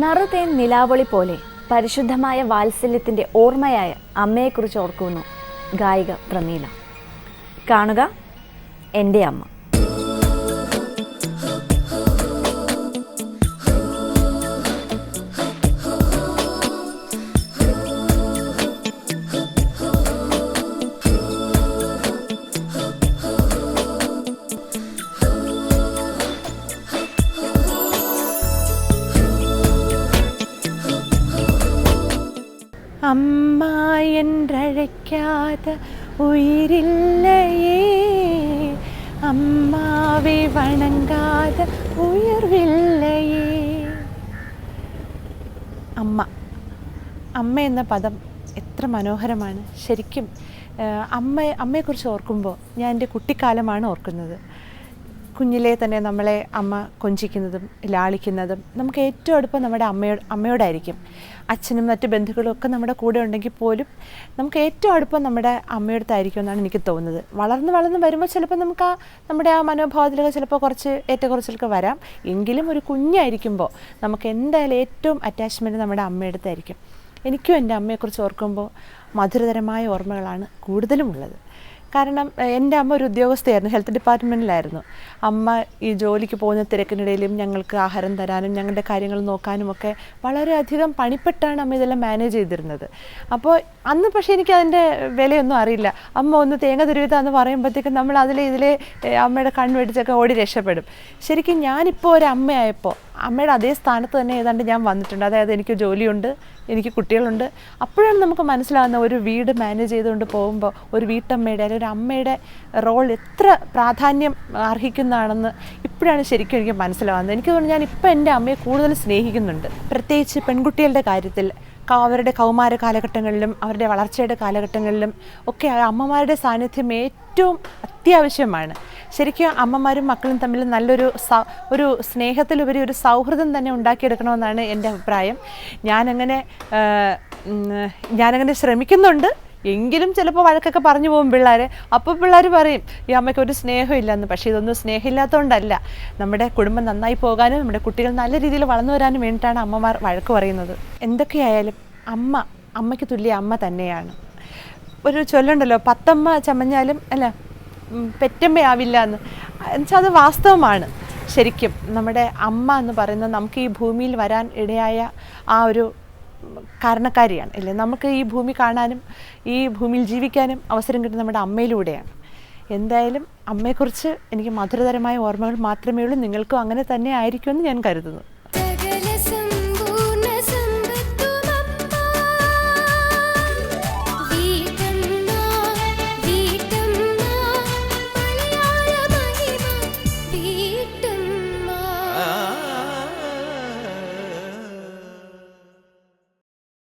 നറുതേൻ നിലാവളി പോലെ പരിശുദ്ധമായ വാത്സല്യത്തിന്റെ ഓർമ്മയായ അമ്മയെക്കുറിച്ച് ഓർക്കുന്നു ഗായിക പ്രമീല. കാണുക എന്റെ അമ്മ. அம்மா என்றழைக்காத உயிரில்லையே அம்மாவை வணங்காத ഉയർവില്ലയേ അമ്മ അമ്മ എന്ന പദം എത്ര മനോഹരമാണ് ശരിക്കും ആ, അമ്മ അമ്മയെക്കുറിച്ച് ഓർക്കുമ്പോൾ ഞാൻ എൻ്റെ കുട്ടിക്കാലമാണ് ഓർക്കുന്നത് കുഞ്ഞിലെ തന്നെ നമ്മളെ അമ്മ കൊഞ്ചിക്കുന്നതും ലാളിക്കുന്നതും നമുക്ക് ഏറ്റവും അടുപ്പം നമ്മുടെ അമ്മയോട് അമ്മയോടായിരിക്കും. അച്ഛനും മറ്റ് ബന്ധുക്കളും ഒക്കെ നമ്മുടെ കൂടെ ഉണ്ടെങ്കിൽ പോലും നമുക്ക് ഏറ്റവും അടുപ്പം നമ്മുടെ അമ്മയോടത്തായിരിക്കും എന്നാണ് എനിക്ക് തോന്നുന്നത്. വളർന്ന് വളർന്ന് വരുമ്പോൾ ചിലപ്പോൾ നമുക്ക് ആ നമ്മുടെ ആ മനോഭാവത്തിലൊക്കെ ചിലപ്പോൾ കുറച്ച് ഏറ്റക്കുറച്ചിലൊക്കെ വരാം. എങ്കിലും ഒരു കുഞ്ഞായിരിക്കുമ്പോൾ നമുക്ക് എന്തായാലും ഏറ്റവും അറ്റാച്ച്മെന്റ് നമ്മുടെ അമ്മയടുത്തായിരിക്കും. എനിക്കും എന്റെ അമ്മയെക്കുറിച്ച് ഓർക്കുമ്പോൾ മധുരതരമായ ഓർമ്മകളാണ് കൂടുതലും ഉള്ളത്. കാരണം എന്റെ അമ്മ ഒരു ഉദ്യോഗസ്ഥയായിരുന്നു ഹെൽത്ത് ഡിപ്പാർട്ട്മെന്റിലായിരുന്നു. അമ്മ ഈ ജോലിക്ക് പോകുന്ന തിരക്കിനിടയിലും ഞങ്ങൾക്ക് ആഹാരം തരാനും ഞങ്ങളുടെ കാര്യങ്ങൾ നോക്കാനും ഒക്കെ വളരെയധികം പണിപ്പെട്ടാണ് അമ്മ ഇതെല്ലാം മാനേജ് ചെയ്തിരുന്നത്. അപ്പോൾ അന്ന് പക്ഷേ എനിക്ക് അതിന്റെ വിലയൊന്നും അറിയില്ല. അമ്മ ഒന്ന് തേങ്ങ തിരുവിതാന്ന് പറയുമ്പോഴത്തേക്കും നമ്മൾ അതിലെ ഇതിലെ അമ്മയുടെ കണ്ണുവെടിച്ചൊക്കെ ഓടി രക്ഷപ്പെടും. ശരിക്കും ഞാനിപ്പോൾ ഒരു അമ്മയായപ്പോൾ അമ്മയുടെ അതേ സ്ഥാനത്ത് തന്നെ ഏതാണ്ട് ഞാൻ വന്നിട്ടുണ്ട്. അതായത് എനിക്ക് ജോലിയുണ്ട് എനിക്ക് കുട്ടികളുണ്ട്. അപ്പോഴാണ് നമുക്ക് മനസ്സിലാകുന്ന ഒരു വീട് മാനേജ് ചെയ്തുകൊണ്ട് പോകുമ്പോൾ ഒരു വീട്ടമ്മയുടെ അല്ലെങ്കിൽ ഒരു അമ്മയുടെ റോൾ എത്ര പ്രാധാന്യം അർഹിക്കുന്നതാണെന്ന് ഇപ്പോഴാണ് ശരിക്കും എനിക്ക് മനസ്സിലാകുന്നത്. എനിക്ക് തോന്നുന്നു ഞാൻ ഇപ്പം എന്റെ അമ്മയെ കൂടുതൽ സ്നേഹിക്കുന്നുണ്ട്. പ്രത്യേകിച്ച് പെൺകുട്ടികളുടെ കാര്യത്തിൽ അവരുടെ കൗമാര കാലഘട്ടങ്ങളിലും അവരുടെ വളർച്ചയുടെ കാലഘട്ടങ്ങളിലും ഒക്കെ അമ്മമാരുടെ സാന്നിധ്യം ഏറ്റവും അത്യാവശ്യമാണ്. ശരിക്കും അമ്മമാരും മക്കളും തമ്മിൽ നല്ലൊരു ഒരു സ്നേഹത്തിലുപരി ഒരു സൗഹൃദം തന്നെ ഉണ്ടാക്കിയെടുക്കണമെന്നാണ് എന്റെ അഭിപ്രായം. ഞാനങ്ങനെ ഞാനങ്ങനെ ശ്രമിക്കുന്നുണ്ട്. എങ്കിലും ചിലപ്പോൾ വഴക്കൊക്കെ പറഞ്ഞു പോകും പിള്ളേർ അപ്പോൾ പിള്ളേർ പറയും ഈ അമ്മയ്ക്ക് ഒരു സ്നേഹമില്ലെന്ന്. പക്ഷേ ഇതൊന്നും സ്നേഹമില്ലാത്തതുകൊണ്ടല്ല നമ്മുടെ കുടുംബം നന്നായി പോകാനും നമ്മുടെ കുട്ടികൾ നല്ല രീതിയിൽ വളർന്നു വരാനും വേണ്ടിയിട്ടാണ് അമ്മമാർ വഴക്ക് പറയുന്നത്. എന്തൊക്കെയായാലും അമ്മ അമ്മയ്ക്ക് തുല്യ അമ്മ തന്നെയാണ്. ഒരു ചൊല്ലുണ്ടല്ലോ പത്തമ്മ ചമഞ്ഞാലും അല്ല പെറ്റമ്മയാവില്ല എന്ന് എന്നുവെച്ചാൽ അത് വാസ്തവമാണ്. ശരിക്കും നമ്മുടെ അമ്മ എന്ന് പറയുന്നത് നമുക്ക് ഈ ഭൂമിയിൽ വരാൻ ഇടയായ ആ ഒരു കാരണക്കാരിയാണ്. അല്ലേ? നമുക്ക് ഈ ഭൂമി കാണാനും ഈ ഭൂമിയിൽ ജീവിക്കാനും അവസരം കിട്ടുന്ന നമ്മുടെ അമ്മയിലൂടെയാണ്. എന്തായാലും അമ്മയെക്കുറിച്ച് എനിക്ക് മധുരതരമായ ഓർമ്മകൾ മാത്രമേ ഉള്ളൂ. നിങ്ങൾക്കും അങ്ങനെ തന്നെ ആയിരിക്കുമെന്ന് ഞാൻ കരുതുന്നു.